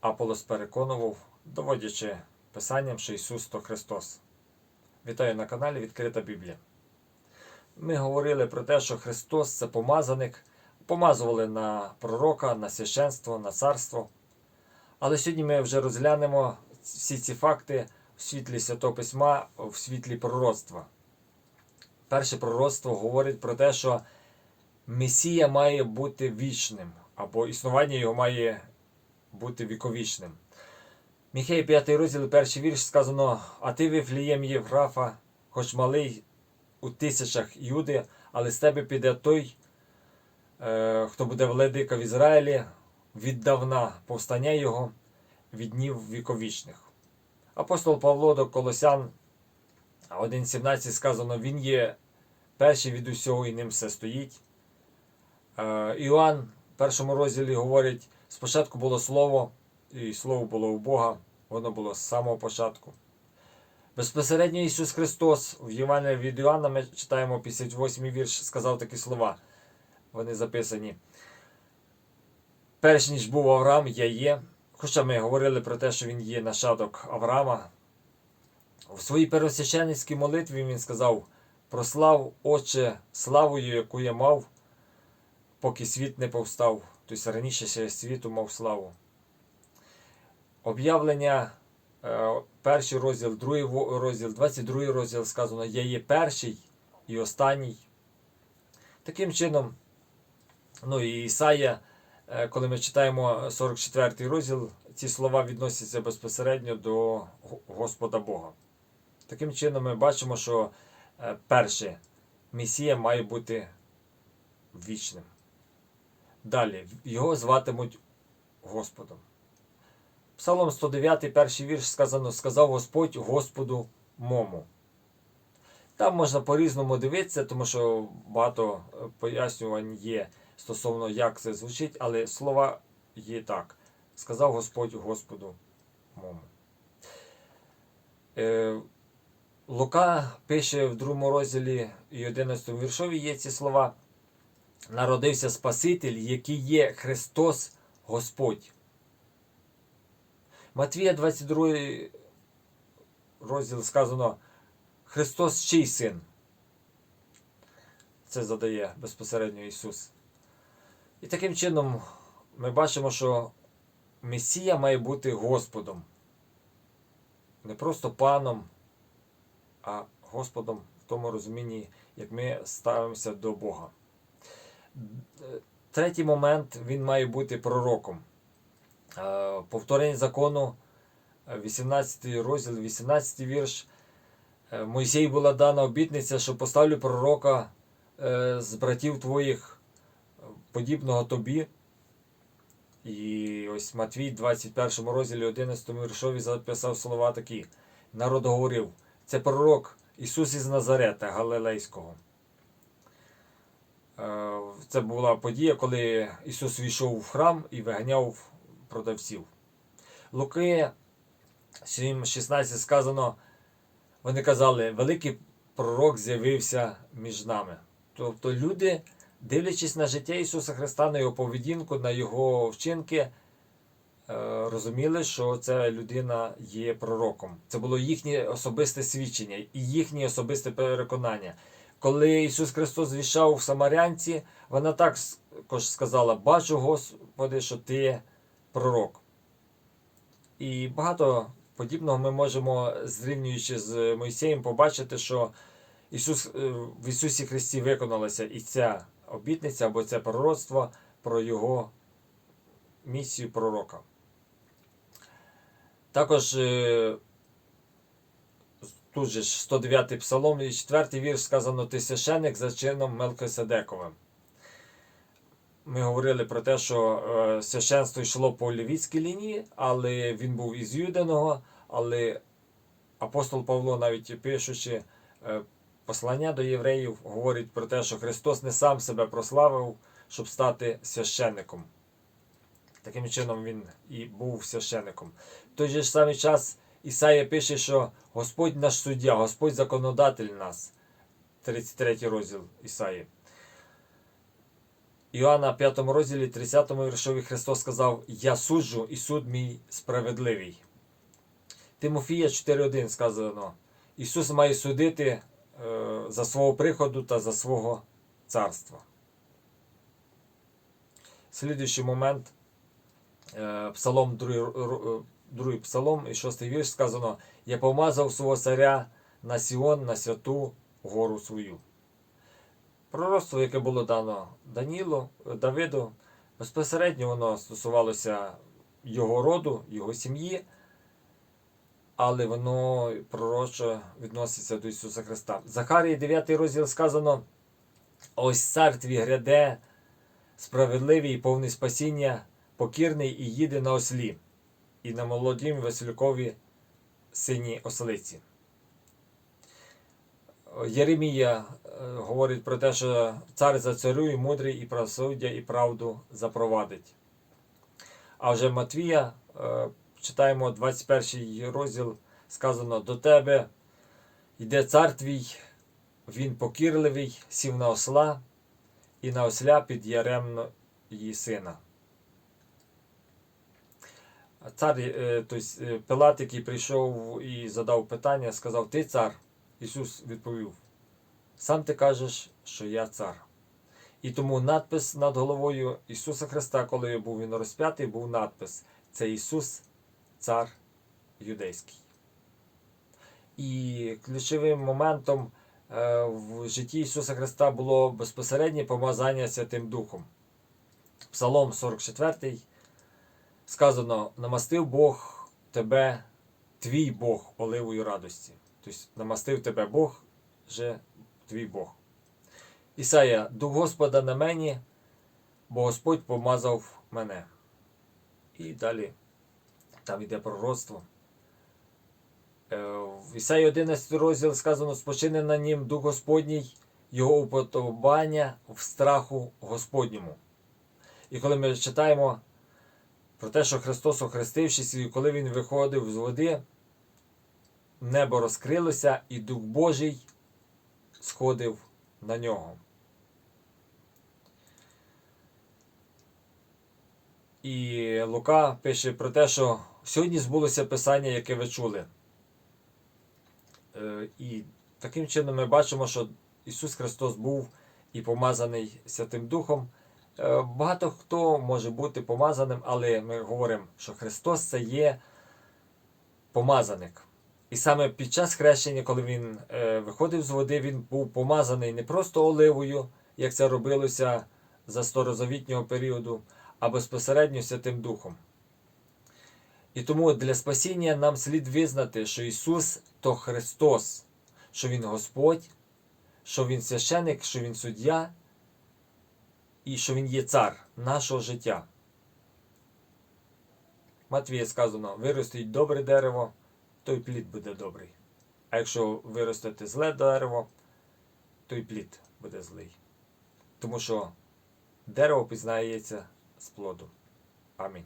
Аполос переконував, доводячи Писанням, що Ісус то Христос. Вітаю на каналі Відкрита Біблія. Ми говорили про те, що Христос це помазаник, помазували на пророка, на священство, на царство. Але сьогодні ми вже розглянемо всі ці факти в світлі Святого Письма, в світлі пророцтва. Перше пророцтво говорить про те, що Месія має бути вічним, або існування його має бути віковічним. Міхей 5 розділ, перший вірш сказано: А ти, Вифлієм Євграфа, хоч малий у тисячах Юди, але з тебе піде той, е, хто буде владика в Ізраїлі, віддавна повстання його від днів віковічних. Апостол Павло до Колосян 1.17 сказано: Він є перший від усього і ним все стоїть. Е, Іоанн в першому розділі говорить: спочатку було слово, і слово було у Бога, воно було з самого початку. Безпосередньо Ісус Христос в Євангелії від Іоанна ми читаємо 58-й вірш, сказав такі слова. Вони записані. Перш ніж був Авраам, я є. Хоча ми говорили про те, що він є нащадок Авраама. В своїй первосвященницькій молитві він сказав: Прослав, Отче, славою, яку я мав, поки світ не повстав. Тобто раніше ще світу мав славу. Об'явлення, е, перший розділ, другий розділ, 22 розділ сказано: Я є перший і останній. Таким чином, ну і Ісая, е, коли ми читаємо 44 розділ, ці слова відносяться безпосередньо до Господа Бога. Таким чином, ми бачимо, що е, перше, Месія має бути вічним. Далі, його зватимуть Господом. Псалом 109, перший вірш сказано: сказав Господь Господу мому. Там можна по-різному дивитися, тому що багато е, пояснювань є стосовно, як це звучить, але слова є так. Сказав Господь Господу мому. Е, Лука пише в другому розділі і 11 віршові є ці слова. Народився Спаситель, який є Христос Господь. Матвія 22 розділ сказано Христос чий син? Це задає безпосередньо Ісус. І таким чином ми бачимо, що Месія має бути Господом. Не просто паном, а Господом в тому розумінні, як ми ставимося до Бога. Третій момент він має бути пророком. Е, Повторення закону, е, 18 розділ, 18 вірш. Е, була дана обітниця, що поставлю пророка е, з братів твоїх е, подібного тобі. І ось Матвій, 21 розділі 11 віршові записав слова такі. Народ говорив, це пророк Ісус із Назарета Галилейського. Це була подія, коли Ісус війшов в храм і виганяв продавців. Луки 7,16 сказано, вони казали, великий пророк з'явився між нами. Тобто люди, дивлячись на життя Ісуса Христа, на Його поведінку, на Його вчинки, е, розуміли, що ця людина є пророком. Це було їхнє особисте свідчення і їхнє особисте переконання. Коли Ісус Христос звіщав в Самарянці, вона також сказала: Бачу, Господи, що ти пророк. І багато подібного ми можемо, зрівнюючи з Мойсеєм, побачити, що Ісус, е, в Ісусі Христі виконалася і ця обітниця або це пророцтво про Його місію пророка. Також е, тут же ж 109 псалом і 4 вірш сказано: Ти священник за чином Мелкиседековим. Ми говорили про те, що е, священство йшло по лівіцькій лінії, але він був із Юдиного, але апостол Павло, навіть пишучи е, послання до євреїв, говорить про те, що Христос не сам себе прославив, щоб стати священником. Таким чином він і був священником. В той же самий час Ісая пише, що Господь наш суддя, Господь законодатель нас. 33 розділ Ісаї. Іоанна 5 розділі 30 віршові Христос сказав: Я суджу, і суд мій справедливий. Тимофія 4.1 сказано: Ісус має судити е, за свого приходу та за свого царства. Слідуючий момент, е, Псалом, другий, ро- е, другий псалом і шостий вірш сказано: Я помазав свого царя на Сіон, на святу гору свою. Пророцтво, яке було дано Данілу, Давиду, безпосередньо воно стосувалося його роду, його сім'ї, але воно пророче відноситься до Ісуса Христа. Захарії 9 розділ сказано: Ось цар твій гряде, справедливий і повний спасіння, покірний і їде на ослі, і на молодім веселюкові синій ослиці. Єремія е, говорить про те, що цар зацарює, мудрий і правосуддя і правду запровадить. А вже Матвія, е, читаємо 21 розділ, сказано: До тебе йде цар твій, він покірливий, сів на осла і на осля під яремно її сина. Цар, тобто Пилат, який прийшов і задав питання, сказав: Ти цар? Ісус відповів: Сам ти кажеш, що я цар. І тому надпис над головою Ісуса Христа, коли був він розп'ятий, був надпис: Це Ісус, Цар Юдейський. І ключовим моментом е, в житті Ісуса Христа було безпосереднє помазання Святим Духом. Псалом 44 сказано: Намастив Бог тебе, твій Бог, оливою радості. Тобто намастив тебе Бог, же твій Бог. Ісая, дух Господа на мені, бо Господь помазав мене. І далі там йде пророцтво. Е, В Ісаї 11 розділ сказано: спочине на нім дух Господній, його уподобання в страху Господньому. І коли ми читаємо про те, що Христос, охрестившись, і коли Він виходив з води, небо розкрилося, і Дух Божий сходив на нього. І Лука пише про те, що сьогодні збулося Писання, яке ви чули. Е, І таким чином ми бачимо, що Ісус Христос був і помазаний Святим Духом. Е, Багато хто може бути помазаним, але ми говоримо, що Христос це є помазаник. І саме під час хрещення, коли він е, виходив з води, він був помазаний не просто оливою, як це робилося за старозавітнього періоду, а безпосередньо Святим Духом. І тому для спасіння нам слід визнати, що Ісус то Христос, що Він Господь, що Він священик, що Він суддя і що Він є цар нашого життя. Матвія сказано: виростить добре дерево, то й плід буде добрий. А якщо виростете зле дерево, то й плід буде злий. Тому що дерево пізнається з плоду. Амінь.